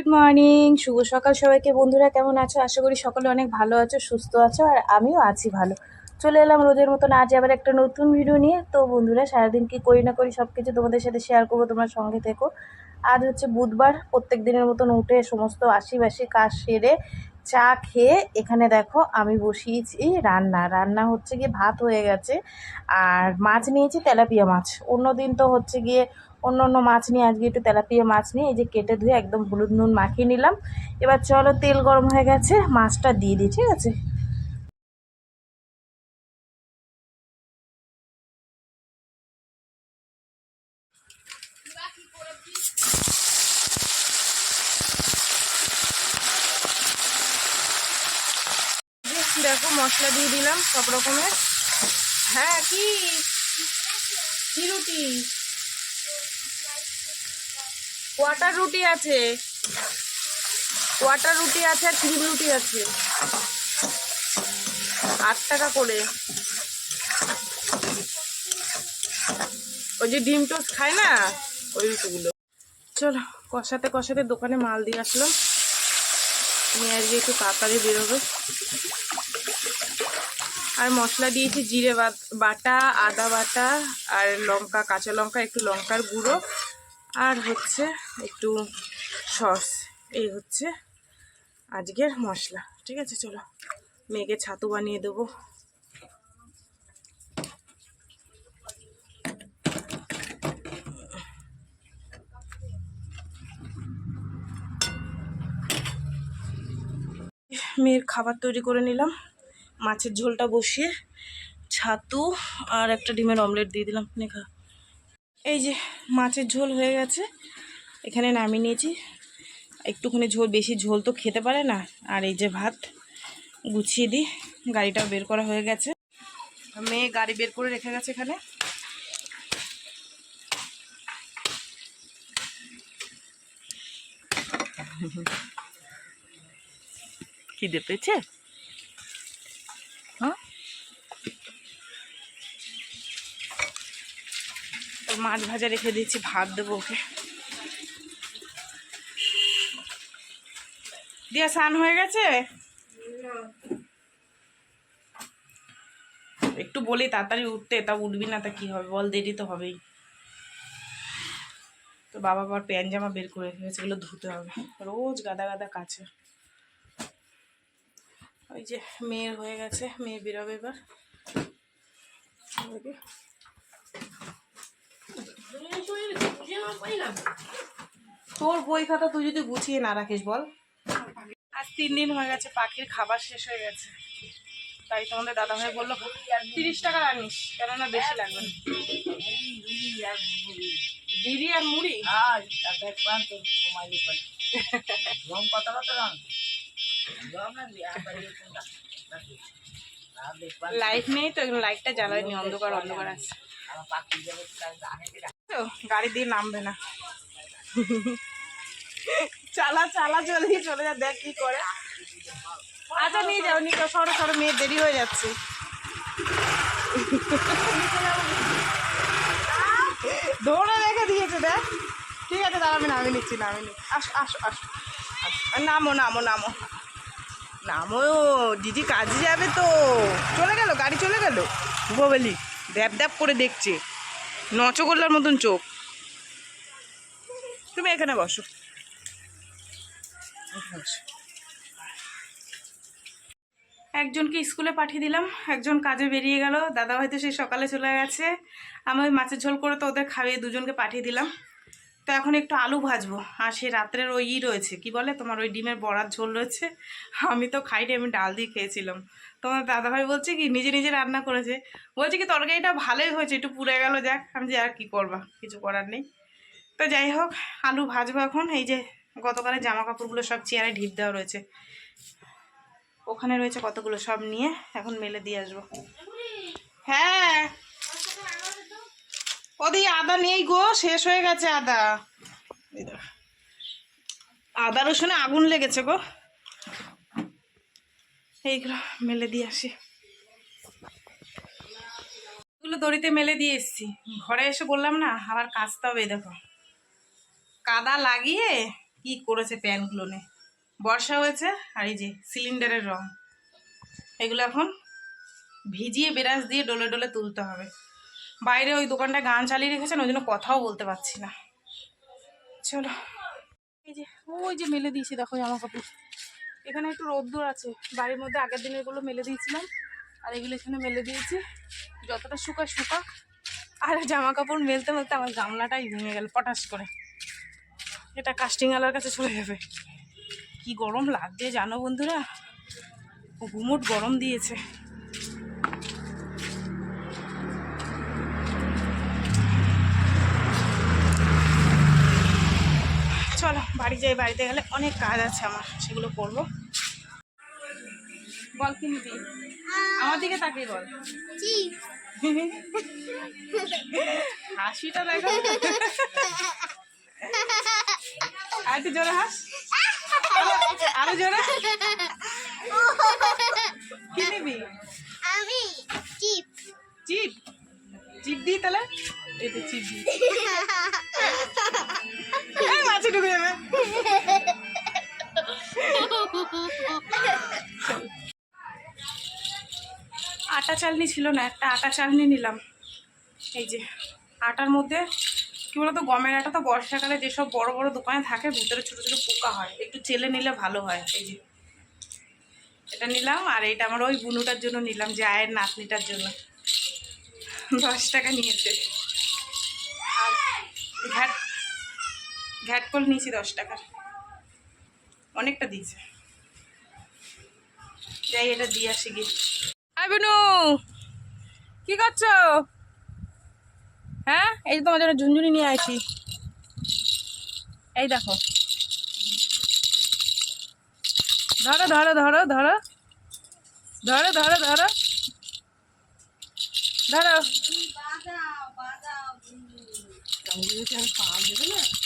Good morning শুভ সকাল সবাইকে। বন্ধুরা, কেমন আছো? আশা করি সকলে অনেক ভালো আছো, সুস্থ আছো, আর আমিও আছি ভালো। চলে এলাম রোজের মতন, আজ আবার একটা নতুন ভিডিও নিয়ে। তো বন্ধুরা, সারাদিন কি করি না করি সব কিছু তোমাদের সাথে শেয়ার করব, তোমার সঙ্গে থেকো। আজ হচ্ছে বুধবার, প্রত্যেক দিনের মতন উঠে সমস্ত আশিবাসি কাজ সেরে চা খেয়ে এখানে দেখো আমি বসিয়েছি রান্না। রান্না হচ্ছে গিয়ে ভাত হয়ে গেছে, আর মাছ নিয়েছি তেলাপিয়া মাছ। অন্য দিন তো হচ্ছে গিয়ে অন্য অন্য মাছ নিয়ে, আজকে একটু তেলাপিয়া মাছ নিয়ে এই যে কেটে ধুয়ে একদম হলুদ নুন মাখিয়ে নিলাম। এবার চলো তেল গরম হয়ে গেছে, মাছটা দিয়ে দিই, ঠিক আছে? দেখো, মশলা দিয়ে দিলাম সব রকমের। হ্যাঁ কি? রুটি? কোয়াটার রুটি আছে। কোয়াটার রুটি আছে আর ক্রিম রুটি আছে। আট টাকা করে। ওই যে ডিম টোস্ট খায় না? ওই রুটিগুলো। চলো, কষাতে কষাতে দোকানে মাল দিয়ে আসলাম নিয়ে আজকে একটু তাড়াতাড়ি বেরোবে। আর মশলা দিয়েছি জিরে বাটা, আদা বাটা, আর লঙ্কা, কাঁচা লঙ্কা, একটু লঙ্কার গুঁড়ো। আর হচ্ছে একটু সস, এই হচ্ছে আজকের মশলা। ঠিক আছে, চলো, মেয়েকে ছাতু বানিয়ে দেবো। মেয়ের খাবার তৈরি করে নিলাম। মাছের ঝোলটা বসিয়ে ছাতু আর একটা ডিমের অমলেট দিয়ে দিলাম। নেখা এই যে মাছের ঝোল হয়ে গেছে। এখানে নামিয়ে নিয়েছি। একটুখানি ঝোল, বেশি ঝোল তো খেতে পারে না। আর এই যে ভাত গুছিয়ে দিই। গাড়িটাও বের করা হয়ে গেছে। মেয়ে গাড়ি বের করে রেখে গেছে এখানে। খিদে পেয়েছে? মাছ ভাজা রেখে দিয়েছি, ভাত দেবো ওকে। দিয়া, স্নান হয়ে গেছে? একটু বলি, তাড়াতাড়ি উঠতে, তা উঠবি না, তা কি হবে? বল, দেরি তো হবেই। তো বাবা আবার প্যান জামা বের করে রেখেছে, এগুলো ধুতে হবে। রোজ গাদা গাদা কাছে ওই যে মেয়ের হয়ে গেছে, মেয়ে বেরোবে এবার। তোর বই খাতা তুই যদি গুছিয়ে না রাখিস বল। আজ তিন দিন হয়ে গেছে পাখির খাবার শেষ হয়ে গেছে। তাই তোমাদের দাদা ভাই বলল তিরিশ টাকা আনিস কেননা বেশি লাগবে না। বিড়ি আর মুড়ি? লাইট নেই তো লাইটটা জ্বালায়নি অন্ধকার অন্ধকার আছে। তো গাড়ি দিয়ে নামবে না। চালা চালা জলদি চলে যা, দেখ কি করে। আচ্ছা নিয়ে যাও নিয়ে যাও, সরো সরো, মেয়ে, দেরি হয়ে যাচ্ছে। দৌড়ে রেখে দিয়েছে, দেখ। ঠিক আছে, দাঁড়া, আমি নামিয়ে নিচ্ছি নামিয়ে নিচ্ছি। আসো আসো। আসো। নামো নামো নামো। নামো দিদি কাজে যাবে তো। চলে গেল, গাড়ি চলে গেল। গোবেলি দ্যাপ দ্যাপ করে দেখছে। নচগোল্লার মতন চোখ। তুমি এখানে বসো। একজনকে স্কুলে পাঠিয়ে দিলাম, একজন কাজে বেরিয়ে গেল। দাদা হয়তো সেই সকালে চলে গেছে। আমি ওই মাছের ঝোল করে তো ওদের খাইয়ে দুজনকে পাঠিয়ে দিলাম। তো এখন একটু আলু ভাজবো। আর সে রাত্রের ওই ই রয়েছে, কি বলে? তোমার ওই ডিমের বড়ার ঝোল রয়েছে। আমি তো খাইনি, আমি ডাল দিয়ে খেয়েছিলাম। তোমার দাদাভাই বলছে কি, নিজে নিজে রান্না করেছে। বলছে কি, তরকারিটা ভালোই হয়েছে, একটু পুড়ে গেল, যাক। আমি যে আর কি করবা, কিছু করার নেই। তো যাই হোক, আলু ভাজবো এখন। এই যে গতকালের জামা কাপড়গুলো সব চেয়ারে ঢিপ দেওয়া রয়েছে। ওখানে রয়েছে কতগুলো সব নিয়ে, এখন মেলে দিয়ে আসব। হ্যাঁ। ওদি আদা নেই গো, শেষ হয়ে গেছে আদা। আদা রসুনে আগুন লেগেছে গো। এইগুলো মেলে দিয়ে আসি। এগুলো দড়িতে মেলে দিয়ে এসছি। ঘরে এসে বললাম না, আবার কাচতে হবে দেখো। কাদা লাগিয়ে কি করেছে প্যানগুলো নে। বর্ষা হয়েছে, আর এই যে সিলিন্ডারের রং। এগুলো এখন ভিজিয়ে বেরাস দিয়ে ডলে ডলে তুলতে হবে। বাইরে ওই দোকানটা গান চালিয়ে রেখেছেন, ওই জন্য কথাও বলতে পারছি না। চলো। এই যে, ওই যে মেলে দিয়েছি দেখো জামা কাপড়। এখানে একটু রোদ্দুর আছে, বাড়ির মধ্যে আগের দিনের দিনেরগুলো মেলে দিয়েছিলাম, আর এগুলো এখানে মেলে দিয়েছি। যতটা শুকা শুকা আর জামা কাপড় মেলতে মেলতে আমার গামলাটাই ভেঙে গেল পটাশ করে। এটা কাস্টিংওয়ালার কাছে চলে যাবে। কি গরম লাগছে জানো বন্ধুরা? ও গুমোট গরম দিয়েছে। চলো বাড়ি যাই বাড়িতে গেলে অনেক কাজ আছে আমার সেগুলো করব। বল কি নিবি? আমার দিকে তাকিয়ে বল। হাসিটা দেখো। আর একটু জোরে হাস। আরো- জোরে কি নিবি? আমি চিপ। চিপ? চিপ দিই তাহলে? এই তো চিপ দিই। মাছে ঢুকে যাবে আটা চালনি ছিল না, একটা আটা চালনি নিলাম। এই যে, আটার মধ্যে, কি বলতো, গমের আটা তো বর্ষাকালে যেসব বড় বড় দোকানে থাকে, ভিতরে ছোট ছোট পোকা হয়। একটু চেলে নিলে ভালো হয়, এই যে। এটা নিলাম, আর এটা আমার ওই বুনুটার জন্য নিলাম, যে আয়ের নাতনিটার জন্য। দশ টাকা নিয়েছে। আর ঘ্যাট ঘ্যাট কল নিয়েছি দশ টাকার। অনেকটা দিয়েছে। যাই, এটা দিয়ে আসি গিয়ে আই বুনু, কি করছ? হ্যাঁ এই যে তোমার জন্য ঝুনঝুনি নিয়ে আসি এই দেখো। ধরো ধরো ধরো ধরো। ধরো ধরো ধরো। ধরো।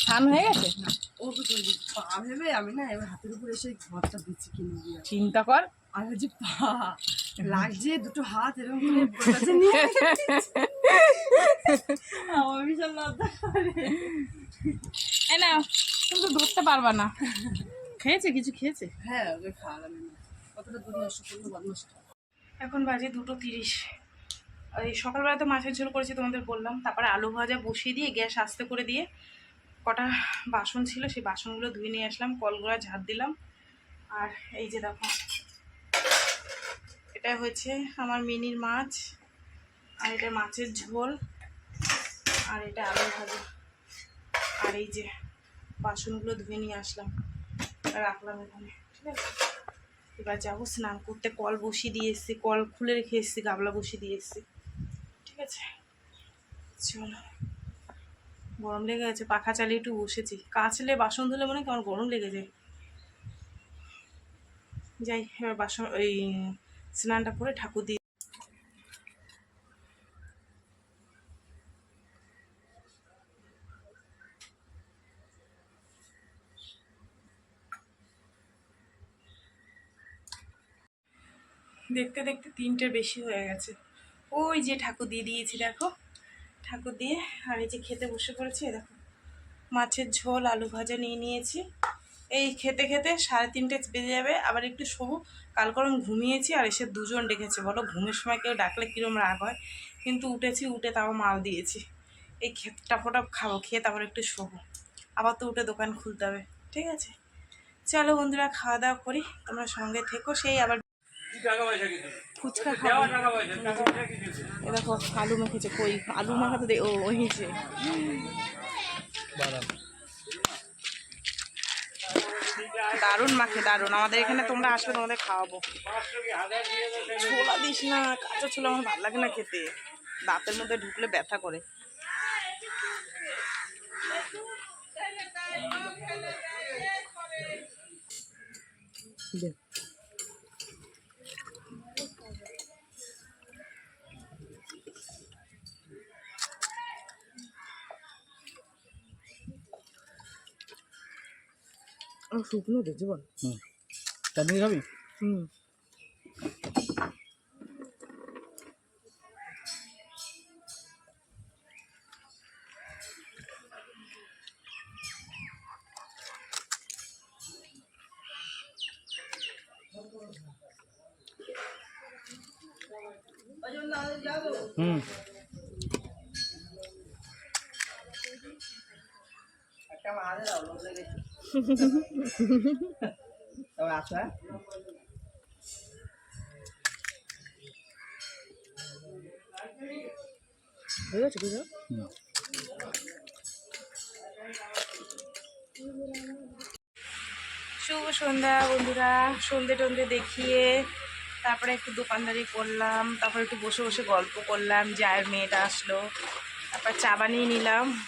ধান হয়ে গেছে? ও তো চলবে পা ভেবে আমি না এবার হাতের উপরে এসে ঘরটা দিচ্ছি কিনে দিয়ে চিন্তা কর। আর হচ্ছে পা লাগছে দুটো হাত এরকম করে বোঝাচ্ছে নিয়ে আমার বিশাল লজ্জা করে এই না তুমি তো ধরতে পারবা না। খেয়েছে? কিছু খেয়েছে? হ্যাঁ ওকে খাওয়ালাম না কতটা দুধ নষ্ট করল এখন বাজে দুটো তিরিশ। এই সকালবেলা তো মাছের ঝোল করেছি তোমাদের বললাম। তারপরে আলু ভাজা বসিয়ে দিয়ে গ্যাস আস্তে করে দিয়ে কটা বাসন ছিল, সেই বাসনগুলো ধুয়ে নিয়ে আসলাম কলগুলো ঝাড় দিলাম। আর এই যে দেখো, এটা হচ্ছে আমার মিনির মাছ, আর এটা মাছের ঝোল, আর এটা আলু ভাজা। আর এই যে বাসনগুলো ধুয়ে নিয়ে আসলাম, রাখলাম এখানে, ঠিক আছে? এবার যাব স্নান করতে, কল বসিয়ে দিয়ে এসছি, কল খুলে রেখে এসছি গাবলা বসিয়ে দিয়ে এসছি। আছে চলো গরম লেগে গেছে, পাখা চালিয়ে একটু বসেছি। কাচলে বাসন ধুলে মনে কেমন গরম লেগে যায়। যাই, এবার বাসন ওই স্নানটা করে ঠাকুর দিয়ে দেখতে দেখতে তিনটের বেশি হয়ে গেছে। ওই যে ঠাকুর দিয়ে দিয়েছি, দেখো। ঠাকুর দিয়ে আর এই যে খেতে বসে পড়েছি দেখো। মাছের ঝোল, আলু ভাজা নিয়ে নিয়েছি। এই খেতে খেতে সাড়ে তিনটে বেজে যাবে, আবার একটু শোবো। কাল করে আমি ঘুমিয়েছি আর এসে দুজন ডেকেছে। বলো, ঘুমের সময় কেউ ডাকলে কীরম রাগ হয়? কিন্তু উঠেছি, উঠে তাও মাল দিয়েছি। এই খেতটা ফোটা খাব, খেয়ে তারপর একটু শোবো। আবার তো উঠে দোকান খুলতে হবে, ঠিক আছে? চলো বন্ধুরা, খাওয়া দাওয়া করি, তোমরা সঙ্গে থেকো, সেই আবার ফুচকা খাব। এ দেখো আলু মাখেছে কই? আলু মাখাতে দে ও ওইছে দারুণ মাখে দারুণ। আমাদের এখানে তোমরা আসলে তোমাদের খাওয়াবো। ছোলা দিস না কাঁচা ছোলা আমার ভালো লাগে না খেতে। দাঁতের মধ্যে ঢুকলে ব্যথা করে। শুকনো দেখছি বল। হুম। চাটনি খাবি হুম। হুম। একটা মারা দাও লেগেছে। হুম। শুভ সন্ধ্যা বন্ধুরা, সন্ধে টন্ধে দেখিয়ে তারপরে একটু দোকানদারি করলাম, তারপরে একটু বসে বসে গল্প করলাম যার মেয়েটা আসলো, তারপর চা বানিয়ে নিলাম।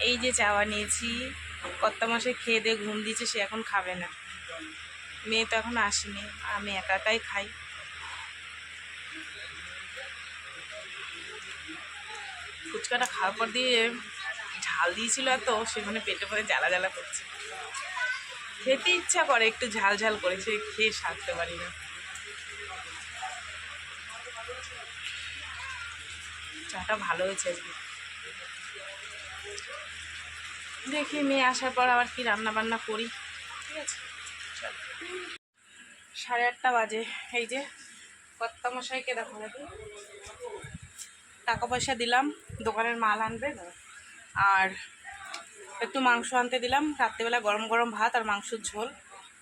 এই যে চা বানিয়েছি। কত মাসে খেয়ে দিয়ে ঘুম দিয়েছে, সে এখন খাবে না। মেয়ে তো এখন আসেনি, আমি একা একাই খাই। ফুচকাটা খাওয়ার পর দিয়ে ঝাল দিয়েছিল এত সেখানে পেটে পরে জ্বালা জ্বালা করছে। খেতে ইচ্ছা করে, একটু ঝাল ঝাল করে, সে খেয়ে সারতে পারি না। চাটা ভালো হয়েছে আজকে। দেখি মেয়ে আসার পর আবার কি রান্না বান্না করি। ঠিক আছে? সাড়ে আটটা বাজে। এই যে কর্তা মশাইকে দেখো, দেখি। টাকা পয়সা দিলাম, দোকানের মাল আনবে। আর একটু মাংস আনতে দিলাম। রাত্রেবেলা গরম গরম ভাত আর মাংসের ঝোল।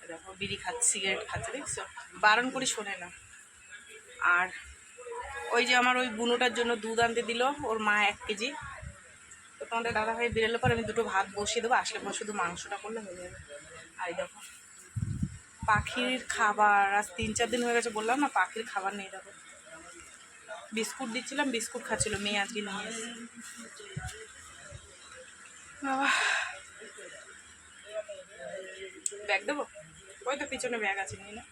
দেখো, বিড়ি খাচ্ছে, সিগারেট খাচ্ছে, দেখছ? বারণ করি শোনে না। আর ওই যে আমার ওই বুনোটার জন্য দুধ আনতে দিল, ওর মা এক কেজি। তো তোমাদের দাদা ভাই বেরোলে পর আমি দুটো ভাত বসিয়ে দেবো, আসলে পর শুধু মাংসটা করলে হয়ে যাবে। আর দেখো, পাখির খাবার, আজ তিন চার দিন হয়ে গেছে বললাম না, পাখির খাবার নেই দেখো। বিস্কুট দিচ্ছিলাম, বিস্কুট খাচ্ছিল মেয়ে আজকে নিয়ে বাবা ব্যাগ দেবো? ওই তো পিছনে ব্যাগ আছে, নিয়ে না।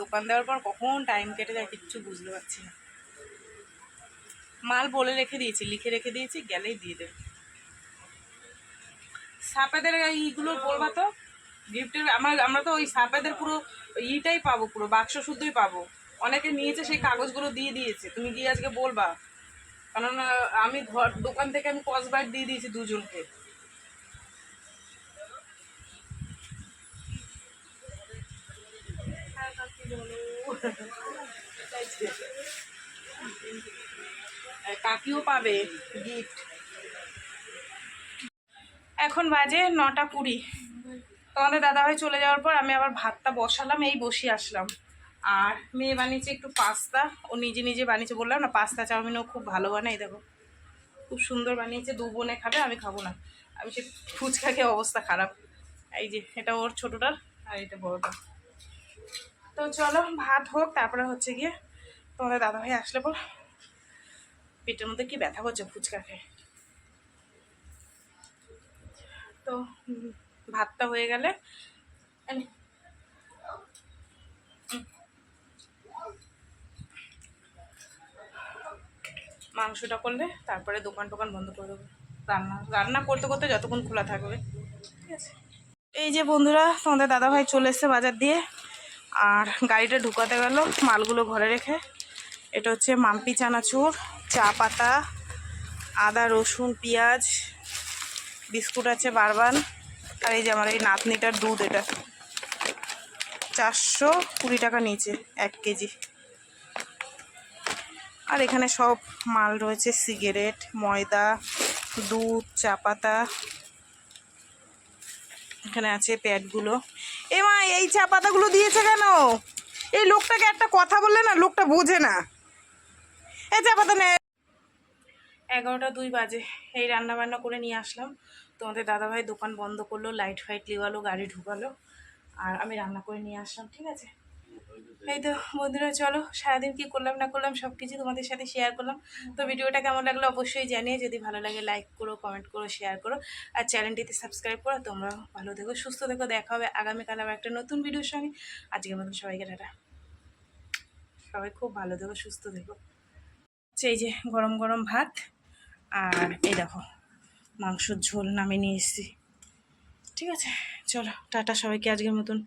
দোকান দেওয়ার পর কখন টাইম কেটে যায় কিচ্ছু বুঝতে পারছি না। মাল বলে রেখে দিয়েছি, লিখে রেখে দিয়েছি, গেলেই দিয়ে দেবে। সাপেদের ইগুলো বলবা তো? গিফটের, আমার, আমরা তো ওই সাপেদের পুরো ইটাই পাবো পুরো বাক্স শুদ্ধই পাবো। অনেকে নিয়েছে, সেই কাগজগুলো দিয়ে দিয়েছে। তুমি গিয়ে আজকে বলবা। কারণ আমি ঘর, দোকান থেকে আমি কসবাইট দিয়ে দিয়েছি দুজনকে। কাকিও পাবে গিফট এখন বাজে নটা কুড়ি। তোমাদের দাদাভাই চলে যাওয়ার পর আমি আবার ভাতটা বসালাম, এই বসিয়ে আসলাম। আর মেয়ে বানিয়েছে একটু পাস্তা। ও নিজে নিজে বানিয়েছে, বললাম না, পাস্তা চাউমিনও খুব ভালো বানাই দেখো। খুব সুন্দর বানিয়েছে, দু বোনে খাবে, আমি খাব না। আমি সে ফুচকা খেয়ে অবস্থা খারাপ। এই যে, এটা ওর ছোটোটার আর এটা বড়টা তো চলো, ভাত হোক, তারপরে হচ্ছে গিয়ে তোমাদের দাদাভাই আসলে পর পেটের মধ্যে কি ব্যথা করছে? ফুচকা খেয়ে। তো ভাতটা হয়ে গেলে। মাংসটা করলে তারপরে দোকান টোকান বন্ধ করে দেবো। রান্না রান্না করতে করতে যতক্ষণ খোলা থাকবে। ঠিক আছে? এই যে বন্ধুরা, তোমাদের দাদাভাই চলে এসছে বাজার দিয়ে। আর গাড়িটা ঢুকাতে গেল, মালগুলো ঘরে রেখে। এটা হচ্ছে মাম্পি চানাচুর, চা পাতা, আদা, রসুন, পেঁয়াজ, বিস্কুট আছে বারবান, আর এই যে আমার এই নাতনিটার দুধ এটা। চারশো কুড়ি টাকা নিচে এক কেজি। আর এখানে সব মাল রয়েছে, সিগারেট, ময়দা, দুধ, চা পাতা। এখানে আছে প্যাডগুলো। এ মা, এই চা পাতাগুলো দিয়েছে কেন? এই লোকটাকে একটা কথা বললে না, লোকটা বোঝে না। এগারোটা দুই বাজে, এই রান্না বান্না করে নিয়ে আসলাম। তোমাদের দাদাভাই দোকান বন্ধ করল লাইট ফাইট লিগালো গাড়ি ঢুকালো, আর আমি রান্না করে নিয়ে আসলাম, ঠিক আছে? এই তো বন্ধুরা, চলো, সারাদিন কি করলাম না করলাম সব কিছু তোমাদের সাথে শেয়ার করলাম। তো ভিডিওটা কেমন লাগল অবশ্যই জানিয়ে যদি ভালো লাগে লাইক করো কমেন্ট করো শেয়ার করো, আর চ্যানেলটিতে সাবস্ক্রাইব করো, তোমরা ভালো থেকো, সুস্থ থেকো, দেখা হবে আগামীকাল আবার একটা নতুন ভিডিওর সঙ্গে। আজকের মতন সবাইকে টাটা। সবাই খুব ভালো থেকো, সুস্থ থেকো। এই যে গরম গরম ভাত আর এই দেখো মাংসর ঝোল নামিয়ে নিয়ে এসেছি। ঠিক আছে? চলো, টাটা সবাইকে আজকের মতন।